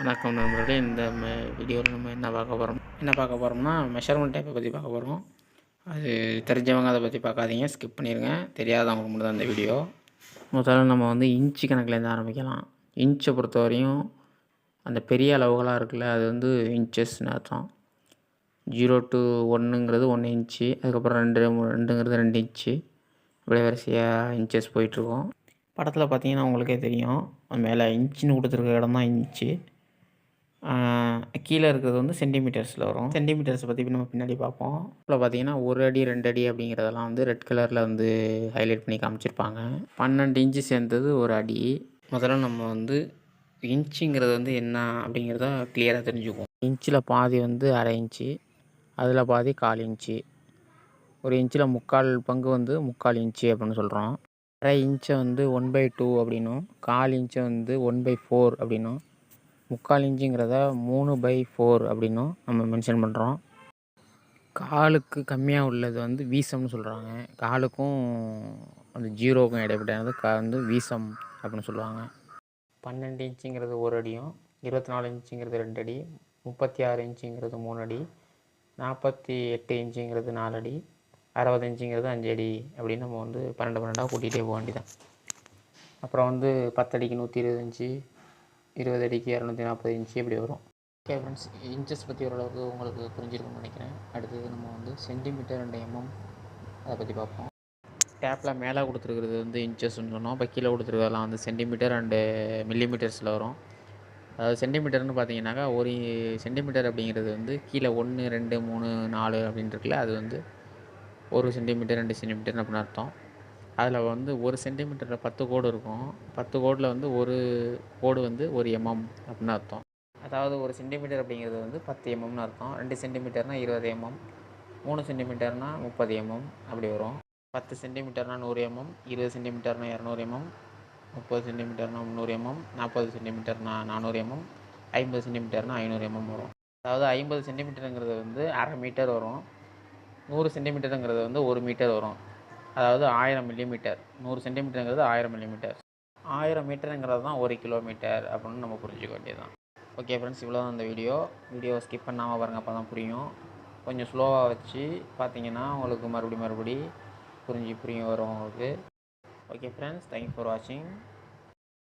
வணக்கம் நண்பர்களே இந்த வீடியோவில் நம்ம என்ன பார்க்க போகிறோம் என்ன பார்க்க போகிறோம்னா மெஷர்மெண்ட் டைப்பை பற்றி பார்க்க போகிறோம் அது தெரிஞ்சவங்க அதை பற்றி பார்க்காதீங்க ஸ்கிப் பண்ணிடுங்க தெரியாதவங்களுக்கு மட்டும் தான் இந்த வீடியோ. முதல்ல நம்ம வந்து இன்ச்சு கணக்குலேருந்து ஆரம்பிக்கலாம். இன்ச்சை பொறுத்த வரையும் அந்த பெரிய அளவுகளாக இருக்குல்ல அது வந்து இன்ச்சஸ்னு அர்த்தம். ஜீரோ டு ஒன்றுங்கிறது ஒன்று இன்ச்சு அதுக்கப்புறம் ரெண்டு ரெண்டுங்கிறது ரெண்டு இன்ச்சு இப்படி வரிசையாக இன்ச்சஸ் போயிட்டுருக்கோம். படத்தில் பார்த்தீங்கன்னா உங்களுக்கே தெரியும். மேலே இன்ச்சுன்னு கொடுத்துருக்க இடம் தான் இன்ச்சு கீழே இருக்கிறது வந்து சென்டிமீட்டர்ஸில் வரும். சென்டிமீட்டர்ஸை பற்றி நம்ம பின்னாடி பார்ப்போம். இப்போ பார்த்தீங்கன்னா ஒரு அடி ரெண்டு அடி அப்படிங்கிறதெல்லாம் வந்து ரெட் கலரில் வந்து ஹைலைட் பண்ணி காமிச்சிருப்பாங்க. பன்னெண்டு இன்ச்சு சேர்ந்தது ஒரு அடி. முதல்ல நம்ம வந்து இன்ச்சுங்கிறது வந்து என்ன அப்படிங்கிறத கிளியராக தெரிஞ்சுக்குவோம். இன்ச்சில் பாதி வந்து அரை இன்ச்சு அதில் பாதி கால் இன்ச்சு ஒரு இன்ச்சில் முக்கால் பங்கு வந்து முக்கால் இன்ச்சு அப்படின்னு சொல்கிறோம் அரை இன்ச்சை வந்து ஒன் பை டூ அப்படின்னும் கால் இன்ச்சை வந்து ஒன் பை ஃபோர் அப்படின்னும் முக்கால் இன்ச்சுங்கிறத மூணு பை ஃபோர் அப்படின்னும் நம்ம மென்ஷன் பண்ணுறோம் காலுக்கு கம்மியாக உள்ளது வந்து வீசம்னு சொல்கிறாங்க காலுக்கும் அந்த ஜீரோவுக்கும் இடைப்பட்டது கா வந்து வீசம் அப்படின்னு சொல்லுவாங்க. பன்னெண்டு இன்ச்சுங்கிறது ஒரு அடியும் இருபத்தி நாலு இன்ச்சுங்கிறது ரெண்டு அடி முப்பத்தி ஆறு இன்ச்சுங்கிறது மூணு அடி நாற்பத்தி எட்டு இன்ச்சுங்கிறது நாலு அடி அறுபது இன்ச்சுங்கிறது அஞ்சு அடி அப்படின்னு நம்ம வந்து பன்னெண்டு பன்னெண்டாக கூட்டிகிட்டே போக வேண்டியதான் அப்புறம் வந்து பத்தடிக்கு நூற்றி இருபது இன்ச்சு இருபது அடிக்கு இரநூத்தி நாற்பது இன்ச்சு இப்படி வரும். ஓகே ஃப்ரெண்ட்ஸ் இன்ச்சஸ் பற்றி ஓரளவுக்கு உங்களுக்கு புரிஞ்சிருக்கும்னு நினைக்கிறேன். அடுத்தது நம்ம வந்து சென்டிமீட்டர் அண்ட் எம்எம் அதை பற்றி பார்ப்போம். டேப்பில் மேலே கொடுத்துருக்கிறது வந்து இன்ச்சஸ்ன்னு சொன்னோம். இப்போ கீழே கொடுத்துருக்கறதெல்லாம் வந்து சென்டிமீட்டர் அண்டு மில்லிமீட்டர்ஸில் வரும். அதாவது சென்டிமீட்டர்னு பார்த்தீங்கன்னாக்கா ஒரு சென்டிமீட்டர் அப்படிங்கிறது வந்து கீழே ஒன்று ரெண்டு மூணு நாலு அப்படின்னு இருக்குல்ல அது வந்து ஒரு சென்டிமீட்டர் ரெண்டு சென்டிமீட்டர்னு அப்படின்னு அர்த்தம். அதில் வந்து ஒரு சென்டிமீட்டரில் பத்து கோடு இருக்கும். பத்து கோடில் வந்து ஒரு கோடு வந்து ஒரு எம்எம் அப்படின்னு அர்த்தம். அதாவது ஒரு சென்டிமீட்டர் அப்படிங்கிறது வந்து பத்து எம்எம்னு அர்த்தம். ரெண்டு சென்டிமீட்டர்னால் இருபது எம்எம் மூணு சென்டிமீட்டர்னால் முப்பது எம்எம் அப்படி வரும். பத்து சென்டிமீட்டர்னால் நூறு எம்எம் இருபது சென்டிமீட்டர்னால் இரநூறு எம்எம் முப்பது சென்டிமீட்டர்னால் முந்நூறு எம்எம் நாற்பது சென்டிமீட்டர்னால் நானூறு எம்எம் ஐம்பது சென்டிமீட்டர்னால் ஐநூறு எம்எம் வரும். அதாவது ஐம்பது சென்டிமீட்டருங்கிறது வந்து அரை மீட்டர் வரும். நூறு சென்டிமீட்டருங்கிறது வந்து ஒரு மீட்டர் வரும். அதாவது ஆயிரம் மில்லிமீட்டர் நூறு சென்டிமீட்டருங்கிறது ஆயிரம் மில்லிமீட்டர் ஆயிரம் மீட்டருங்கிறது தான் ஒரு கிலோமீட்டர் அப்படின்னு நம்ம புரிஞ்சுக்க வேண்டியதுதான். ஓகே ஃப்ரெண்ட்ஸ் இவ்வளோ தான் இந்த வீடியோ வீடியோ ஸ்கிப் பண்ணாமல் பாருங்கள் அப்போ தான் புரியும். கொஞ்சம் ஸ்லோவாக வச்சு பார்த்தீங்கன்னா உங்களுக்கு மறுபடி மறுபடி புரிஞ்சு புரியும் வரும் உங்களுக்கு. ஓகே ஃப்ரெண்ட்ஸ் தேங்க்யூ ஃபார் வாட்சிங்